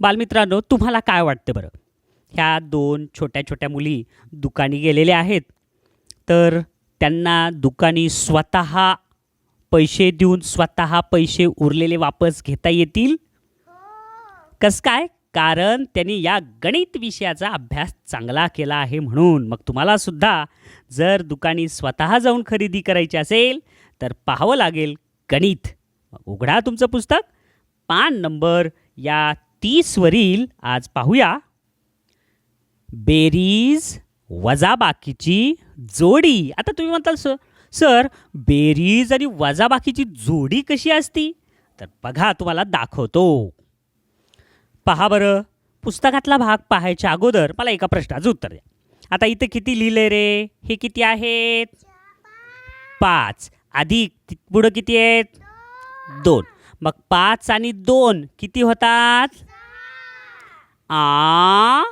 बालमित्रांनो तुम्हाला काय वाटतं बरं? ह्या दोन छोट्या छोट्या मुली दुकानी गेलेल्या आहेत तर त्यांना दुकानी स्वतः पैसे देऊन स्वतः पैसे उरलेले वापस घेता येतील? कसं काय? कारण त्यांनी या गणित विषयाचा अभ्यास चांगला केला आहे म्हणून. मग तुम्हाला सुद्धा जर दुकानी स्वतः जाऊन खरेदी करायची असेल तर पाहावं लागेल गणित. मग उघडा तुमचं पुस्तक. पान नंबर या तीसवरील आज पाहूया. बेरीज वजाबाकीची जोडी. आता तुम्ही म्हणताल सर सर बेरीज आणि वजाबाकीची जोडी कशी असती? तर बघा तुम्हाला दाखवतो. पहा बरं पुस्तकातला भाग पाहायच्या अगोदर मला एका प्रश्नाचं उत्तर द्या. आता इथं किती लिहिले रे? हे किती आहेत? पाच. अधिक पुढं किती आहेत? दोन. मग पाच आणि दोन किती होतात? आ?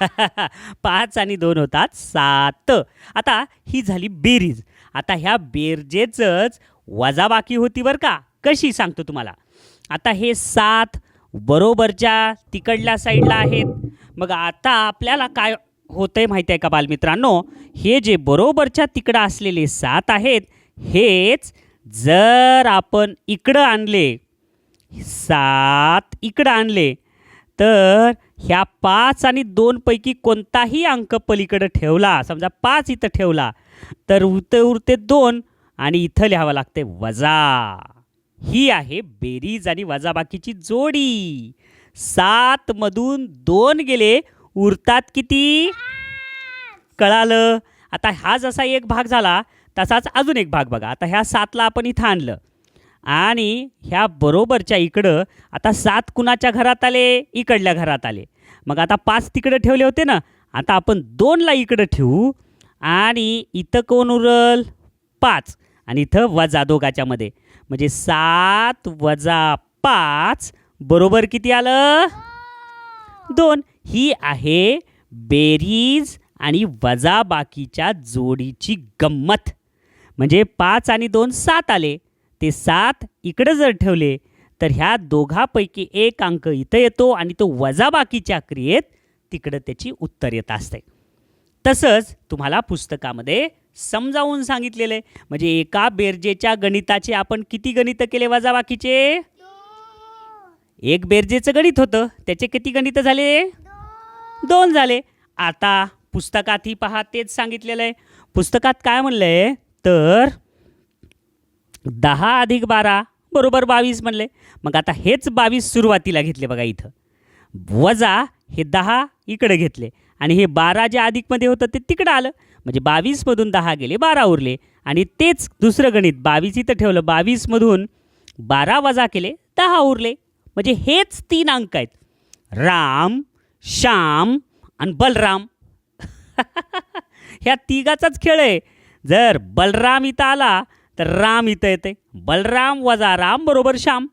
पाच आणि दोन होतात सात. आता ही झाली बेरीज. आता ह्या बेरजेचंच वजाबाकी होती बरं का? कशी सांगतो तुम्हाला? आता हे सात बरोबरच्या तिकडल्या साईडला आहेत. मग आता आपल्याला काय होतं आहे माहिती आहे का बालमित्रांनो? हे जे बरोबरच्या तिकडं असलेले सात आहेत हेच जर आपण इकडं आणले सात इकडं आणले तर ह्या पाच आणि दोनपैकी कोणताही अंक पलीकडं ठेवला समजा पाच इथं ठेवला तर उरते उरते दोन आणि इथं लिहावं लागते वजा. ही आहे बेरीज आणि वजाबाकीची जोडी. सात मधून दोन गेले उरतात किती? कळालं? आता हा जसा एक भाग झाला तसाच अजून एक भाग बघा. आता ह्या सातला आपण इथं आणलं. आणि ह्या बरोबरच्या इकडं आता सात कुणाच्या घरात आले? इकडल्या घरात आले. मग आता पाच तिकडं ठेवले होते ना आता आपण दोनला इकडं ठेवू. आणि इथं कोण उरल? पाच. आणि इथं वजा दोघाच्यामध्ये म्हणजे सात वजा पाच बरोबर किती आलं? दोन. ही आहे बेरीज आणि वजाबाकीच्या जोडीची गंमत. म्हणजे पाच आणि दोन सात आले. ते सात इकडं जर ठेवले तर ह्या दोघापैकी एक अंक इथं येतो आणि तो वजाबाकीच्या क्रियेत तिकडं त्याची उत्तर येत असते. तसंच तुम्हाला पुस्तकामध्ये समजावून सांगितलेलं आहे. म्हणजे एका बेरजेच्या गणिताचे आपण किती गणितं केले वजाबाकीचे एक बेरजेचं गणित होतं. त्याचे किती गणितं झाले? दोन झाले. आता पुस्तकातही पहा तेच सांगितलेलं आहे. पुस्तकात काय म्हणलं आहे तर दहा अधिक बारा बरोबर बावीस म्हणले. मग आता हेच बावीस सुरुवातीला घेतले बघा इथं. वजा हे दहा इकडे घेतले. आणि हे बारा जे अधिकमध्ये होतं ते तिकडं आलं. म्हणजे बावीसमधून दहा गेले बारा उरले. आणि तेच दुसरं गणित बावीस इथं ठेवलं. बावीसमधून बारा वजा केले दहा उरले. म्हणजे हेच तीन अंक आहेत. राम श्याम आणि बलराम. ह्या तिघाचाच खेळ आहे. जर बलराम इथं आला तर राम इथं येते. बलराम वजा राम बरोबर श्याम.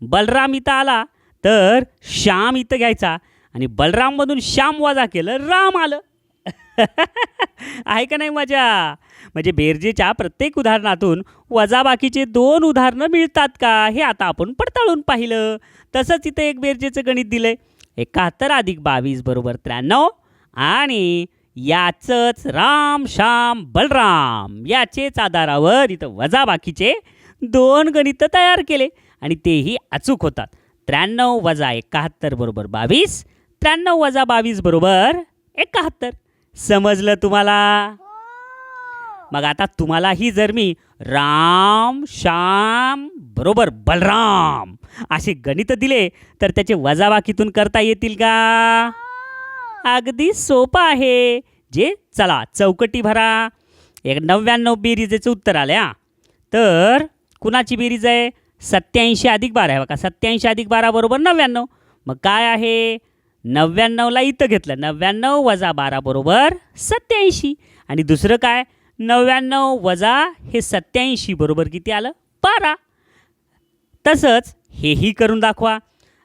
बलराम इथं आला तर श्याम इथं घ्यायचा. आणि बलराममधून श्याम वजा केलं राम आलं. आहे का नाही मजा? म्हणजे बेरजेच्या प्रत्येक उदाहरणातून वजाबाकीचे दोन उदाहरणं मिळतात का हे आता आपण पडताळून पाहिलं. तसंच इथं एक बेरजेचं गणित दिलंय. एकाहत्तर अधिक बावीस बरोबर त्र्याण्णव आणि याचंच राम श्याम बलराम याचेच आधारावर इथं वजाबाकीचे दोन गणितं तयार केले आणि तेही अचूक होतात. त्र्याण्णव वजा एकाहत्तर बरोबर बावीस त्र्याण्णव वजा बावीस बरोबर एकाहत्तर. समजलं तुम्हाला? मग आता तुम्हालाही जर मी राम श्याम बरोबर बलराम असे गणित दिले तर त्याचे वजाबाकीतून करता येतील का? अगदी सोपं आहे. जे चला चौकटी भरा. एक नव्याण्णव बेरीजेचं उत्तर आलं हां. तर कुणाची बेरीज आहे? सत्याऐंशी अधिक बारा आहे बघा सत्याऐंशी अधिक बारा बरोबर नव्याण्णव मग काय आहे? नव्याण्णवला इथं घेतलं. नव्याण्णव वजा बारा बरोबर सत्याऐंशी आणि दुसरं काय? नव्याण्णव वजा हे सत्याऐंशी बरोबर किती आलं? बारा. तसंच हेही करून दाखवा.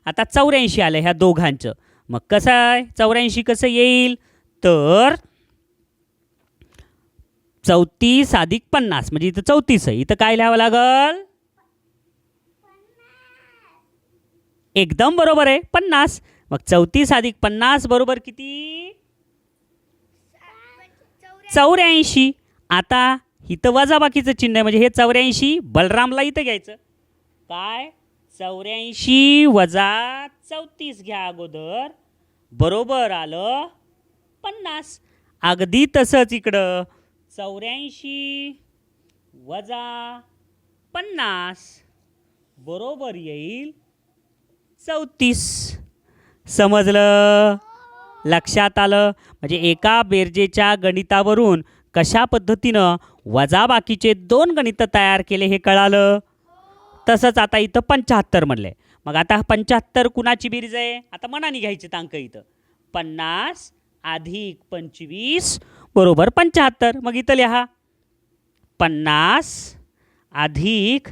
आता चौऱ्याऐंशी आलं ह्या दोघांचं. मग कसं आहे? चौऱ्याऐंशी कसं येईल? तर चौतीस अधिक पन्नास म्हणजे इथं चौतीस आहे. इथं काय लिहावं लागल? एकदम बरोबर आहे पन्नास. मग चौतीस अधिक पन्नास बरोबर किती? चौऱ्याऐंशी. आता इथं वजाबाकीचं चिन्ह आहे म्हणजे हे चौऱ्याऐंशी बलरामला इथं घ्यायचं. काय? चौऱ्याऐंशी वजा चौतीस घ्या अगोदर. बरोबर आलं पन्नास. अगदी तसंच इकडं. चौऱ्याऐंशी वजा पन्नास. बरोबर येईल चौतीस. समजलं? लक्षात आलं? म्हणजे एका बेरजेच्या गणितावरून कशा पद्धतीनं वजाबाकीचे दोन गणितं तयार केले हे कळालं? तसंच आता इथं पंच्याहत्तर आहे मग आता पंच्याहत्तर कुणाची बेरीज आहे? आता मनाने घ्यायचे अंक इथं. पन्नास अधिक पंचवीस बरोबर पंच्याहत्तर मग इथं लिहा. पन्नास अधिक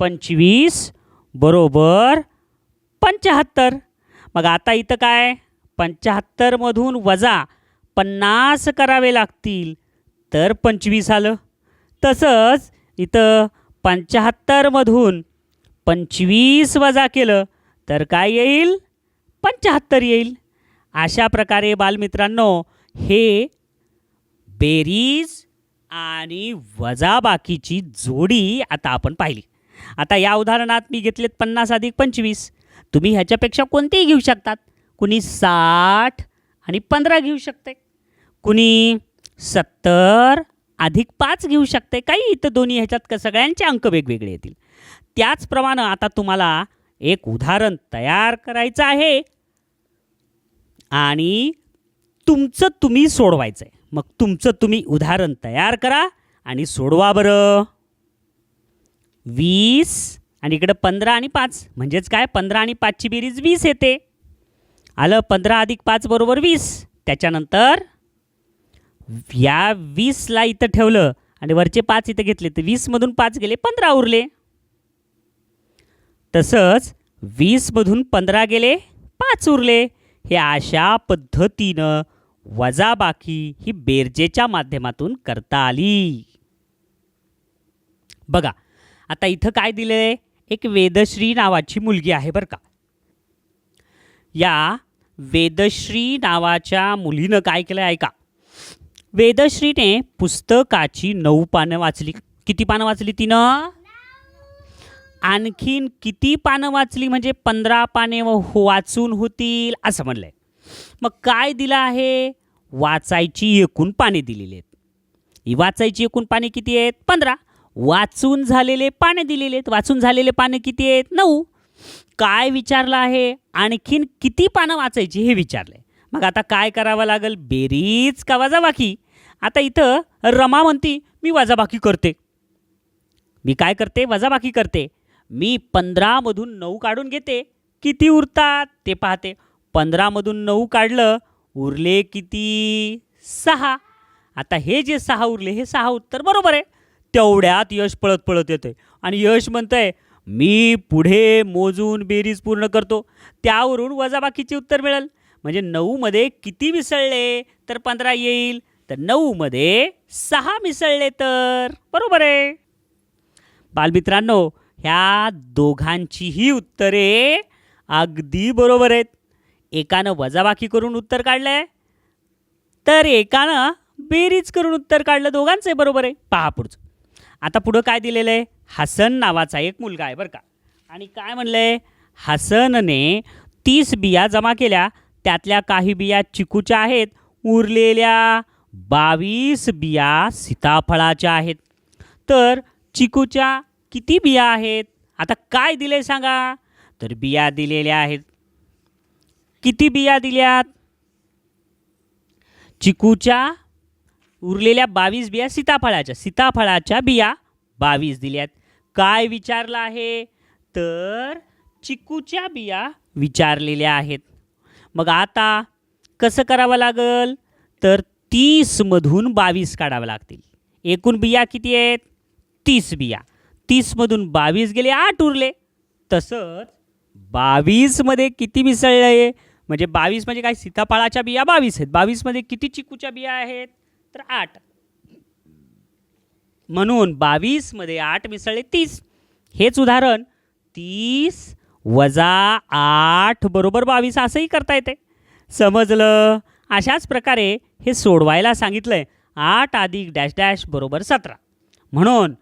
पंचवीस बरोबर पंच्याहत्तर मग आता इथं काय? पंच्याहत्तरमधून वजा पन्नास करावे लागतील. तर पंचवीस आलं. तसंच इथं पंच्याहत्तरमधून पंचवीस वजा केलं तर काय येईल? पंच्याहत्तर येईल. अशा प्रकारे बालमित्रांनो हे बेरीज आणि वजाबाकीची जोडी आता आपण पाहिली. आता या उदाहरणात मी घेतलेत पन्नास अधिक पंचवीस. तुम्ही ह्याच्यापेक्षा कोणतेही घेऊ शकतात. कुणी साठ आणि पंधरा घेऊ शकते. कुणी सत्तर अधिक पाच घेऊ शकते काही इथं दोन्ही ह्याच्यात क- सगळ्यांचे अंक वेगवेगळे येतील. त्याचप्रमाणे आता तुम्हाला एक उदाहरण तयार करायचं आहे. आणि तुमचं तुम्ही सोडवायचं आहे मग तुमचं तुम्ही उदाहरण तयार करा आणि सोडवा बरं. वीस आणि इकडं पंधरा आणि पाच. म्हणजेच काय? पंधरा आणि पाचची बेरीज वीस येते. आलं? पंधरा अधिक पाच बरोबर वीस. त्याच्यानंतर या वीसला इथं ठेवलं आणि वरचे पाच इथं घेतले तर वीसमधून पाच गेले पंधरा उरले. तसंच वीसमधून पंधरा गेले पाच उरले. हे अशा पद्धतीनं वजाबाकी ही बेरजेच्या माध्यमातून करता आली. बघा आता इथं काय दिलंय? एक वेदश्री नावाची मुलगी आहे बरं का. या वेदश्री नावाच्या मुलीनं काय केलं ऐका. वेदश्रीने पुस्तकाची नऊ पानं वाचली. किती पानं वाचली तिनं? आणखीन किती पानं वाचली? म्हणजे पंधरा पाने व- हो, वाचून होतील असं म्हणलंय. मग काय दिलं आहे? वाचायची एकूण पाने दिलेली आहेत. ही वाचायची एकूण पाने किती आहेत? पंधरा. वाचून झालेले पाने दिलेले आहेत. वाचून झालेले पाने किती आहेत? नऊ. काय विचारलं आहे? आणखीन किती पानं वाचायची हे विचारलंय. मग आता काय करावं लागेल? बेरीज का वजाबाकी? आता इथं रमा म्हणती मी वजाबाकी करते. मी काय करते? वजाबाकी करते. मी पंधरामधून नऊ काढून घेते. किती उरतात? ते पाहते. पंधरामधून नऊ काढलं उरले किती? सहा. आता हे जे सहा उरले हे सहा उत्तर बरोबर आहे. तेवढ्यात यश पळत पळत येते. आणि यश म्हणतंय मी पुढे मोजून बेरीज पूर्ण करतो. त्यावरून वजाबाकीचे उत्तर मिळेल. म्हणजे नऊमध्ये किती मिसळले तर पंधरा येईल? तर नऊमध्ये सहा मिसळले तर? बरोबर आहे. बालमित्रांनो ह्या दोघांचीही उत्तरे अगदी बरोबर आहेत. एकानं वजाबाकी करून उत्तर काढलंय तर एकानं बेरीज करून उत्तर काढलं. दोघांचं आहे बरोबर आहे. पहा पुढचं. आता पुढं काय दिलेलं आहे हसन नावाचा एक मुलगा आहे बरं का. आणि काय म्हणलंय? हसनने तीस बिया जमा केल्या. त्यातल्या काही बिया चिकूच्या आहेत. उरलेल्या बावीस बिया सीताफळाच्या आहेत. तर चिकूच्या किती बिया आहेत? आता काय दिले सांगा? तर बिया दिलेल्या आहेत. किती बिया दिल्यात? चिकूच्या उरलेल्या बावीस बिया सीताफळाच्या. सीताफळाच्या बिया बावीस दिल्यात. काय विचारलं आहे? तर चिकूच्या बिया विचारलेल्या आहेत. मग आता कसं करावं लागल? तर तीसमधून बावीस काढावं लागतील. एकूण बिया किती आहेत? तीस बिया. तीसमधून बावीस गेले आठ उरले. तसंच बावीसमध्ये किती मिसळले म्हणजे बावीस म्हणजे काय? सीताफळाच्या बिया बावीस आहेत. बावीसमध्ये किती चिकूच्या बिया आहेत? तर आठ. म्हणून बावीसमध्ये आठ मिसळले तीस. हेच उदाहरण. तीस वजा आठ बरोबर बावीस असंही करता येते. समजलं? अशाच प्रकारे हे सोडवायला सांगितलं आहे आठ अधिक डॅश डॅश बरोबर सतरा. म्हणून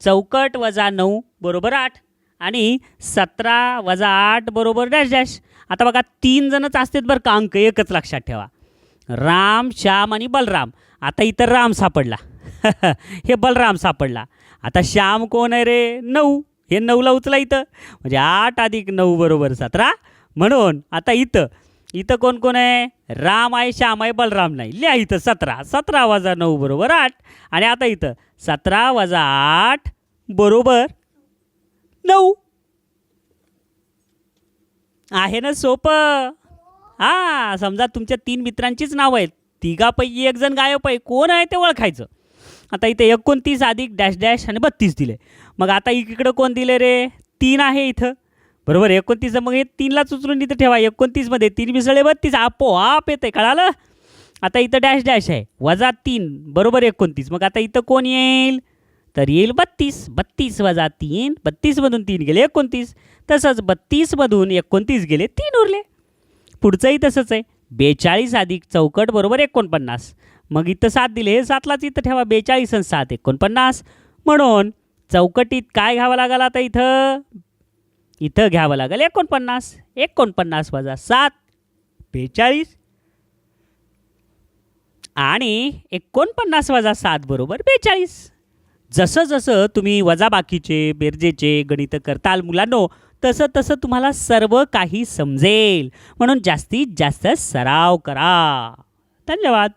चौकट वजा नऊ बरोबर आठ आणि सतरा वजा आठ बरोबर डॅश डॅश. आता बघा तीन जणच असतात बरं का अंक एकच लक्षात ठेवा. राम श्याम आणि बलराम. आता इतर राम सापडला. हे बलराम सापडला. आता श्याम कोण आहे रे? नऊ. हे नऊला उचला इथं. म्हणजे आठ अधिक नऊ बरोबर सतरा म्हणून आता इथं. इथं कोण कोण आहे? राम आहे श्याम आहे बलराम नाही. लिहा इथं सतरा. सतरा वजा नऊ बरोबर आठ. आणि आता इथं सतरा वजा आठ बरोबर नऊ. आहे ना सोपं? हां समजा तुमच्या तीन मित्रांचीच नावं आहेत. तिघापैकी एक जण गायब आहे. कोण आहे ते ओळखायचं? आता इथे एकोणतीस अधिक डॅश डॅश आणि बत्तीस दिले. मग आता इकडं कोण दिले रे? तीन आहे इथं. बरोबर? एकोणतीस मग हे तीनलाच उचलून इथं ठेवा. एकोणतीसमध्ये तीन मिसळे बत्तीस. आपोआप येते कळालं? आता इथं डॅश डॅश आहे. वजा तीन. बरोबर? एकोणतीस. मग आता इथं कोण येईल? तर येईल बत्तीस. बत्तीस वजा तीन. बत्तीसमधून तीन गेले एकोणतीस. तसंच बत्तीसमधून एकोणतीस गेले तीन उरले. पुढचंही तसंच आहे. बेचाळीस अधिक चौकट. बरोबर? एकोणपन्नास. मग इथं सात दिले. हे सातलाच इथं ठेवा. बेचाळीस आणि सात एकोणपन्नास. म्हणून चौकटीत काय घ्यावं लागेल आता इथं? इथं घ्यावं लागेल एकोणपन्नास. एकोणपन्नास वजा सात. बेचाळीस. आणि एकोणपन्नास वजा सात बरोबर बेचाळीस. जसं जसं तुम्ही वजाबाकीचे बेरजेचे गणितं करताल मुलांनो तसं तसं तुम्हाला सर्व काही समजेल. म्हणून जास्तीत जास्त सराव करा. धन्यवाद.